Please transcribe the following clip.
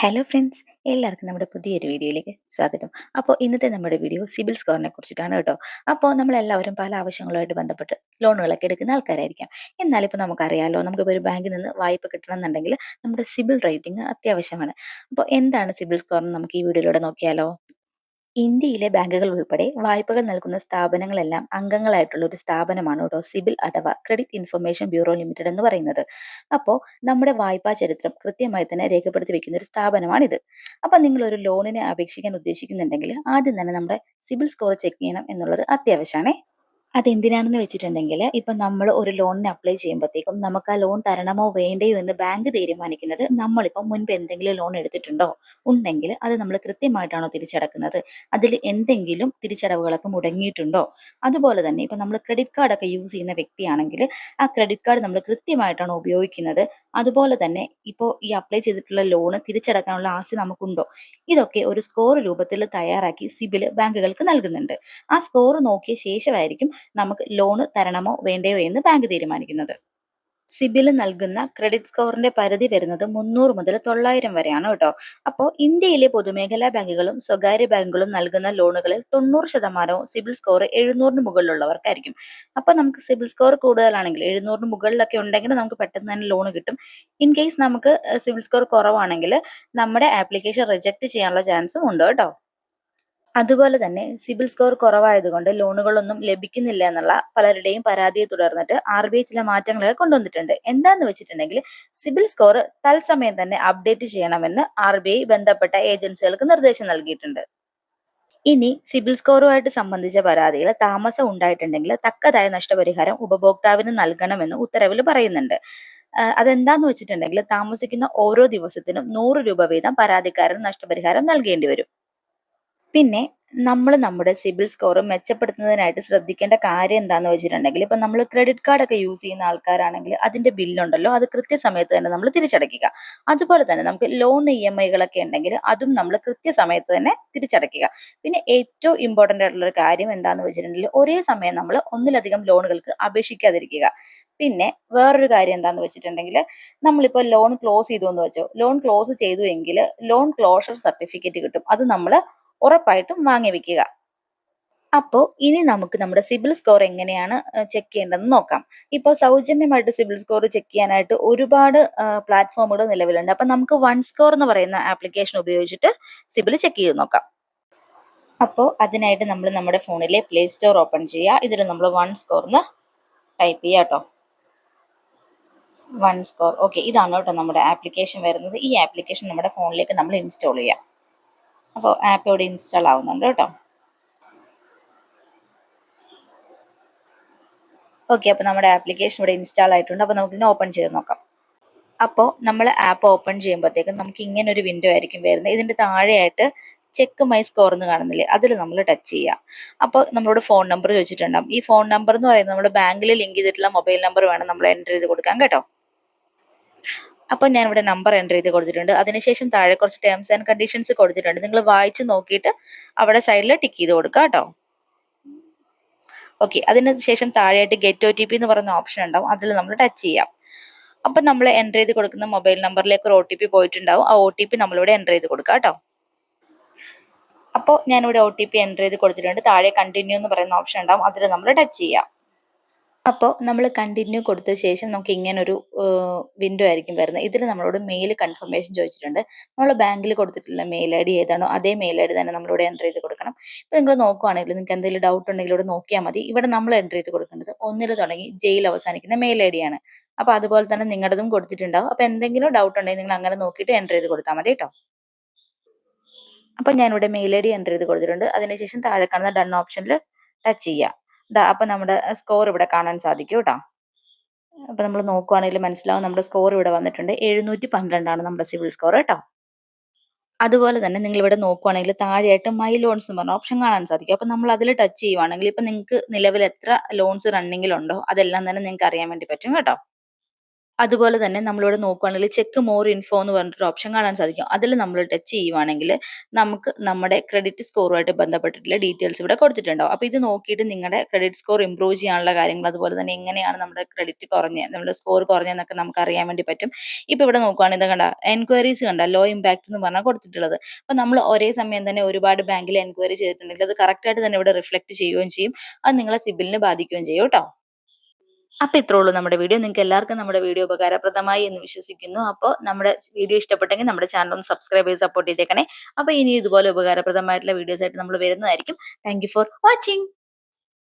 Hello friends എല്ലാവർക്കും നമ്മുടെ പുതിയൊരു വീഡിയോയിലേക്ക് സ്വാഗതം. അപ്പോൾ ഇന്നത്തെ നമ്മുടെ വീഡിയോ സിബിൽ സ്കോറിനെ കുറിച്ചിട്ടാണ് കേട്ടോ. അപ്പോൾ നമ്മളെല്ലാവരും പല ആവശ്യങ്ങളുമായിട്ട് ബന്ധപ്പെട്ട് ലോണുകളൊക്കെ എടുക്കുന്ന ആൾക്കാരായിരിക്കാം. എന്നാൽ ഇപ്പോൾ നമുക്കറിയാലോ നമുക്കിപ്പോൾ ഒരു ബാങ്കിൽ നിന്ന് വായ്പ കിട്ടണമെന്നുണ്ടെങ്കിൽ നമ്മുടെ സിബിൽ റേറ്റിംഗ് അത്യാവശ്യമാണ്. അപ്പോൾ എന്താണ് സിബിൽ സ്കോർ എന്ന് നമുക്ക് ഈ വീഡിയോയിലൂടെ നോക്കിയാലോ? ഇന്ത്യയിലെ ബാങ്കുകൾ ഉൾപ്പെടെ വായ്പകൾ നൽകുന്ന സ്ഥാപനങ്ങളെല്ലാം അംഗങ്ങളായിട്ടുള്ള ഒരു സ്ഥാപനമാണ് കേട്ടോ സിബിൽ അഥവാ ക്രെഡിറ്റ് ഇൻഫർമേഷൻ ബ്യൂറോ ലിമിറ്റഡ് എന്ന് പറയുന്നത്. അപ്പോൾ നമ്മുടെ വായ്പാ ചരിത്രം കൃത്യമായി തന്നെ രേഖപ്പെടുത്തി വെക്കുന്ന ഒരു സ്ഥാപനമാണിത്. അപ്പോൾ നിങ്ങൾ ഒരു ലോണിനെ അപേക്ഷിക്കാൻ ഉദ്ദേശിക്കുന്നുണ്ടെങ്കിൽ ആദ്യം തന്നെ നമ്മുടെ സിബിൽ സ്കോർ ചെക്ക് ചെയ്യണം എന്നുള്ളത് അത്യാവശ്യമാണ് അതെന്തിനാണെന്ന് വെച്ചിട്ടുണ്ടെങ്കിൽ ഇപ്പം നമ്മൾ ഒരു ലോണിന് അപ്ലൈ ചെയ്യുമ്പോഴത്തേക്കും നമുക്ക് ആ ലോൺ തരണമോ വേണ്ടയോ എന്ന് ബാങ്ക് തീരുമാനിക്കുന്നത് നമ്മളിപ്പം മുൻപ് എന്തെങ്കിലും ലോൺ എടുത്തിട്ടുണ്ടോ ഉണ്ടെങ്കിൽ അത് നമ്മൾ കൃത്യമായിട്ടാണോ തിരിച്ചടക്കുന്നത്? അതിൽ എന്തെങ്കിലും തിരിച്ചടവുകളൊക്കെ മുടങ്ങിയിട്ടുണ്ടോ? അതുപോലെ തന്നെ ഇപ്പം നമ്മൾ ക്രെഡിറ്റ് കാർഡൊക്കെ യൂസ് ചെയ്യുന്ന വ്യക്തിയാണെങ്കിൽ ആ ക്രെഡിറ്റ് കാർഡ് നമ്മൾ കൃത്യമായിട്ടാണോ ഉപയോഗിക്കുന്നത്? അതുപോലെ തന്നെ ഇപ്പോൾ ഈ അപ്ലൈ ചെയ്തിട്ടുള്ള ലോണ് തിരിച്ചടക്കാനുള്ള ആസ്തി നമുക്കുണ്ടോ? ഇതൊക്കെ ഒരു സ്കോർ രൂപത്തിൽ തയ്യാറാക്കി സിബിൽ ബാങ്കുകൾക്ക് നൽകുന്നുണ്ട്. ആ സ്കോർ നോക്കിയ ശേഷമായിരിക്കും നമുക്ക് ലോൺ തരണമോ വേണ്ടയോ എന്ന് ബാങ്ക് തീരുമാനിക്കുന്നത്. സിബിൽ നൽകുന്ന ക്രെഡിറ്റ് സ്കോറിന്റെ പരിധി വരുന്നത് മുന്നൂറ് മുതൽ തൊള്ളായിരം വരെയാണ് കേട്ടോ. അപ്പോൾ ഇന്ത്യയിലെ പൊതുമേഖലാ ബാങ്കുകളും സ്വകാര്യ ബാങ്കുകളും നൽകുന്ന ലോണുകളിൽ തൊണ്ണൂറ് ശതമാനവും സിബിൽ സ്കോർ എഴുന്നൂറിന് മുകളിലുള്ളവർക്കായിരിക്കും. അപ്പോൾ നമുക്ക് സിബിൽ സ്കോർ കൂടുതലാണെങ്കിൽ എഴുന്നൂറിന് മുകളിലൊക്കെ ഉണ്ടെങ്കിൽ നമുക്ക് പെട്ടെന്ന് തന്നെ ലോൺ കിട്ടും. ഇൻ കേസ് നമുക്ക് സിബിൽ സ്കോർ കുറവാണെങ്കിൽ നമ്മുടെ ആപ്ലിക്കേഷൻ റിജക്ട് ചെയ്യാനുള്ള ചാൻസും ഉണ്ട് കേട്ടോ. അതുപോലെ തന്നെ സിബിൽ സ്കോർ കുറവായതുകൊണ്ട് ലോണുകളൊന്നും ലഭിക്കുന്നില്ല എന്നുള്ള പലരുടെയും പരാതിയെ തുടർന്നിട്ട് ആർ ബി ഐ ചില മാറ്റങ്ങളൊക്കെ കൊണ്ടുവന്നിട്ടുണ്ട്. എന്താന്ന് വെച്ചിട്ടുണ്ടെങ്കിൽ സിബിൽ സ്കോർ തത്സമയം തന്നെ അപ്ഡേറ്റ് ചെയ്യണമെന്ന് ആർ ബി ഐ ബന്ധപ്പെട്ട ഏജൻസികൾക്ക് നിർദ്ദേശം നൽകിയിട്ടുണ്ട്. ഇനി സിബിൽ സ്കോറുമായിട്ട് സംബന്ധിച്ച പരാതിയിൽ താമസം ഉണ്ടായിട്ടുണ്ടെങ്കിൽ തക്കതായ നഷ്ടപരിഹാരം ഉപഭോക്താവിന് നൽകണമെന്ന് ഉത്തരവിൽ പറയുന്നുണ്ട്. അതെന്താന്ന് വെച്ചിട്ടുണ്ടെങ്കിൽ താമസിക്കുന്ന ഓരോ ദിവസത്തിനും നൂറ് രൂപ വീതം പരാതിക്കാരന് നഷ്ടപരിഹാരം നൽകേണ്ടി വരും. പിന്നെ നമ്മൾ നമ്മുടെ സിബിൽ സ്കോർ മെച്ചപ്പെടുത്തുന്നതിനായിട്ട് ശ്രദ്ധിക്കേണ്ട കാര്യം എന്താന്ന് വെച്ചിട്ടുണ്ടെങ്കിൽ ഇപ്പൊ നമ്മൾ ക്രെഡിറ്റ് കാർഡ് ഒക്കെ യൂസ് ചെയ്യുന്ന ആൾക്കാരാണെങ്കിൽ അതിന്റെ ബില്ലുണ്ടല്ലോ അത് കൃത്യസമയത്ത് തന്നെ നമ്മൾ തിരിച്ചടയ്ക്കുക. അതുപോലെ തന്നെ നമുക്ക് ലോൺ ഇ എം ഐകളൊക്കെ ഉണ്ടെങ്കിൽ അതും നമ്മൾ കൃത്യസമയത്ത് തന്നെ തിരിച്ചടയ്ക്കുക. പിന്നെ ഏറ്റവും ഇമ്പോർട്ടന്റ് ആയിട്ടുള്ള ഒരു കാര്യം എന്താണെന്ന് വെച്ചിട്ടുണ്ടെങ്കിൽ ഒരേ സമയം നമ്മൾ ഒന്നിലധികം ലോണുകൾക്ക് അപേക്ഷിക്കാതിരിക്കുക. പിന്നെ വേറൊരു കാര്യം എന്താണെന്ന് വെച്ചിട്ടുണ്ടെങ്കിൽ നമ്മളിപ്പോൾ ലോൺ ക്ലോസ് ചെയ്തു എന്ന് വെച്ചോ ലോൺ ക്ലോസ് ചെയ്തു എങ്കിൽ ലോൺ ക്ലോഷർ സർട്ടിഫിക്കറ്റ് കിട്ടും. അത് നമ്മൾ ഉറപ്പായിട്ടും വാങ്ങി വെക്കുക. അപ്പോൾ ഇനി നമുക്ക് നമ്മുടെ സിബിൽ സ്കോർ എങ്ങനെയാണ് ചെക്ക് ചെയ്യേണ്ടതെന്ന് നോക്കാം. ഇപ്പോൾ സൗജന്യമായിട്ട് സിബിൽ സ്കോർ ചെക്ക് ചെയ്യാനായിട്ട് ഒരുപാട് പ്ലാറ്റ്ഫോമുകൾ നിലവിലുണ്ട്. അപ്പം നമുക്ക് വൺ സ്കോർ എന്ന് പറയുന്ന ആപ്ലിക്കേഷൻ ഉപയോഗിച്ചിട്ട് സിബിൽ ചെക്ക് ചെയ്ത് നോക്കാം. അപ്പോൾ അതിനായിട്ട് നമ്മൾ നമ്മുടെ ഫോണിലെ പ്ലേ സ്റ്റോർ ഓപ്പൺ ചെയ്യുക. ഇതിൽ നമ്മൾ വൺ സ്കോർ എന്ന് ടൈപ്പ് ചെയ്യുക കേട്ടോ. One score. ഓക്കെ ഇതാണ് കേട്ടോ നമ്മുടെ ആപ്ലിക്കേഷൻ വരുന്നത്. ഈ ആപ്ലിക്കേഷൻ നമ്മുടെ ഫോണിലേക്ക് നമ്മൾ ഇൻസ്റ്റാൾ ചെയ്യാം അപ്പോൾ ആപ്പ് ഇവിടെ ഇൻസ്റ്റാൾ ആവുന്നുണ്ട് കേട്ടോ. ഓക്കെ അപ്പോൾ നമ്മുടെ ആപ്ലിക്കേഷൻ ഇവിടെ ഇൻസ്റ്റാൾ ആയിട്ടുണ്ട്. അപ്പോൾ നമുക്കിന്ന് ഓപ്പൺ ചെയ്ത് നോക്കാം. അപ്പോൾ നമ്മൾ ആപ്പ് ഓപ്പൺ ചെയ്യുമ്പോഴത്തേക്കും നമുക്ക് ഇങ്ങനെ ഒരു വിൻഡോ ആയിരിക്കും വരുന്നത്. ഇതിന്റെ താഴെയായിട്ട് ചെക്ക് മൈ സ്കോർ എന്ന് കാണുന്നില്ലേ? അതിൽ നമ്മൾ ടച്ച് ചെയ്യുക. അപ്പോൾ നമ്മളോട് ഫോൺ നമ്പർ ചോദിച്ചിട്ടുണ്ടാകും ഈ ഫോൺ നമ്പർ എന്ന് പറയുന്നത് നമ്മുടെ ബാങ്കിൽ ലിങ്ക് ചെയ്തിട്ടുള്ള മൊബൈൽ നമ്പർ വേണം നമ്മൾ എന്റർ ചെയ്ത് കൊടുക്കാൻ കേട്ടോ. അപ്പോൾ ഞാൻ ഇവിടെ നമ്പർ എന്റർ ചെയ്ത് കൊടുത്തിട്ടുണ്ട്. അതിനുശേഷം താഴെ കുറച്ച് ടേംസ് ആൻഡ് കണ്ടീഷൻസ് കൊടുത്തിട്ടുണ്ട്. നിങ്ങൾ വായിച്ച് നോക്കിയിട്ട് അവിടെ സൈഡിൽ ടിക്ക് ചെയ്ത് കൊടുക്കുക കേട്ടോ ഓക്കെ അതിന് ശേഷം താഴെയായിട്ട് ഗെറ്റ് ഒ ടി പി എന്ന് പറയുന്ന ഓപ്ഷൻ ഉണ്ടാവും. അതിൽ നമ്മൾ ടച്ച് ചെയ്യാം. അപ്പം നമ്മൾ എന്റർ ചെയ്ത് കൊടുക്കുന്ന മൊബൈൽ നമ്പറിലേക്ക് ഒരു ഒ ടി പി പോയിട്ടുണ്ടാവും. ആ ഒ ടി പി നമ്മളിവിടെ എന്റർ ചെയ്ത് കൊടുക്കുക കേട്ടോ അപ്പോൾ ഞാനിവിടെ ഒ ടി പി എന്റർ ചെയ്ത് കൊടുത്തിട്ടുണ്ട്. താഴെ കണ്ടിന്യൂ എന്ന് പറയുന്ന ഓപ്ഷൻ ഉണ്ടാവും. അതിൽ നമ്മൾ ടച്ച് ചെയ്യാം. അപ്പോൾ നമ്മൾ കണ്ടിന്യൂ കൊടുത്ത ശേഷം നമുക്ക് ഇങ്ങനൊരു വിൻഡോ ആയിരിക്കും വരുന്നത്. ഇതിൽ നമ്മളോട് മെയിൽ കൺഫർമേഷൻ ചോദിച്ചിട്ടുണ്ട്. നമ്മൾ ബാങ്കിൽ കൊടുത്തിട്ടുള്ള മെയിൽ ഐ ഡി ഏതാണോ അതേ മെയിൽ ഐ ഡി തന്നെ നമ്മളിവിടെ എന്റർ ചെയ്ത് കൊടുക്കണം. ഇപ്പോൾ നിങ്ങൾ നോക്കുവാണെങ്കിൽ നിങ്ങൾക്ക് എന്തെങ്കിലും ഡൗട്ട് ഉണ്ടെങ്കിൽ ഇവിടെ നോക്കിയാൽ മതി. ഇവിടെ നമ്മൾ എന്റർ ചെയ്ത് കൊടുക്കേണ്ടത് ഒന്നിൽ തുടങ്ങി ജയിൽ അവസാനിക്കുന്ന മെയിൽ ഐ ഡി ആണ്. അപ്പോൾ അതുപോലെ തന്നെ നിങ്ങളുടേതും കൊടുത്തിട്ടുണ്ടാവും. അപ്പോൾ എന്തെങ്കിലും ഡൗട്ട് ഉണ്ടെങ്കിൽ നിങ്ങൾ അങ്ങനെ നോക്കിയിട്ട് എന്റർ ചെയ്ത് കൊടുത്താൽ മതി കേട്ടോ. അപ്പോൾ ഞാനിവിടെ മെയിൽ ഐ ഡി എന്റർ ചെയ്ത് കൊടുത്തിട്ടുണ്ട്. അതിനുശേഷം താഴെ കാണുന്ന ഡൺ ഓപ്ഷനിൽ ടച്ച് ചെയ്യുക ദാ അപ്പം നമ്മുടെ സ്കോർ ഇവിടെ കാണാൻ സാധിക്കും കേട്ടോ. അപ്പം നമ്മൾ നോക്കുവാണെങ്കിൽ മനസ്സിലാവും നമ്മുടെ സ്കോർ ഇവിടെ വന്നിട്ടുണ്ട്. എഴുന്നൂറ്റി പന്ത്രണ്ടാണ് നമ്മുടെ സിവിൽ സ്കോർ കേട്ടോ. അതുപോലെ തന്നെ നിങ്ങൾ ഇവിടെ നോക്കുവാണെങ്കിൽ താഴെയായിട്ട് മൈ ലോൺസ് എന്ന് പറഞ്ഞ ഓപ്ഷൻ കാണാൻ സാധിക്കും. അപ്പം നമ്മൾ അതിൽ ടച്ച് ചെയ്യുവാണെങ്കിൽ ഇപ്പം നിങ്ങൾക്ക് നിലവിൽ എത്ര ലോൺസ് റണ്ണിങ്ങിലുണ്ടോ അതെല്ലാം തന്നെ നിങ്ങൾക്ക് അറിയാൻ വേണ്ടി പറ്റും കേട്ടോ. അതുപോലെ തന്നെ നമ്മളിവിടെ നോക്കുകയാണെങ്കിൽ ചെക്ക് മോർ ഇൻഫോ എന്ന് പറഞ്ഞിട്ടൊരു ഓപ്ഷൻ കാണാൻ സാധിക്കും. അതിൽ നമ്മൾ ടച്ച് ചെയ്യുവാണെങ്കിൽ നമുക്ക് നമ്മുടെ ക്രെഡിറ്റ് സ്കോറുമായിട്ട് ബന്ധപ്പെട്ടിട്ടുള്ള ഡീറ്റെയിൽസ് ഇവിടെ കൊടുത്തിട്ടുണ്ടാവും. അപ്പോൾ ഇത് നോക്കിയിട്ട് നിങ്ങളുടെ ക്രെഡിറ്റ് സ്കോർ ഇംപ്രൂവ് ചെയ്യാനുള്ള കാര്യങ്ങൾ അതുപോലെ തന്നെ എങ്ങനെയാണ് നമ്മുടെ ക്രെഡിറ്റ് കുറഞ്ഞത് നമ്മുടെ സ്കോർ കുറഞ്ഞതെന്നൊക്കെ നമുക്ക് അറിയാൻ വേണ്ടി പറ്റും. ഇപ്പോൾ ഇവിടെ നോക്കുവാണെങ്കിൽ ഇത് കണ്ട എൻക്വയറീസ് കണ്ട ലോ ഇമ്പാക്ട് എന്ന് പറഞ്ഞാൽ കൊടുത്തിട്ടുള്ളത്. അപ്പോൾ നമ്മൾ ഒരേ സമയം തന്നെ ഒരുപാട് ബാങ്കിൽ എൻക്വയറി ചെയ്തിട്ടുണ്ടെങ്കിൽ അത് കറക്റ്റായിട്ട് തന്നെ ഇവിടെ റിഫ്ലക്ട് ചെയ്യുകയും ചെയ്യും. അത് നിങ്ങളെ സിബിലിനെ ബാധിക്കുകയും ചെയ്യും കേട്ടോ. അപ്പോൾ ഇത്രേ ഉള്ളൂ നമ്മുടെ വീഡിയോ. നിങ്ങൾക്ക് എല്ലാവർക്കും നമ്മുടെ വീഡിയോ ഉപകാരപ്രദമായി എന്ന് വിശ്വസിക്കുന്നു. അപ്പോൾ നമ്മുടെ വീഡിയോ ഇഷ്ടപ്പെട്ടെങ്കിൽ നമ്മുടെ ചാനൽ ഒന്ന് സബ്സ്ക്രൈബ് ചെയ്ത് സപ്പോർട്ട് ചെയ്തേക്കണേ. അപ്പൊ ഇനി ഇതുപോലെ ഉപകാരപ്രദമായിട്ടുള്ള വീഡിയോസ് ആയിട്ട് നമ്മൾ വരുന്നതായിരിക്കും. Thank for watching.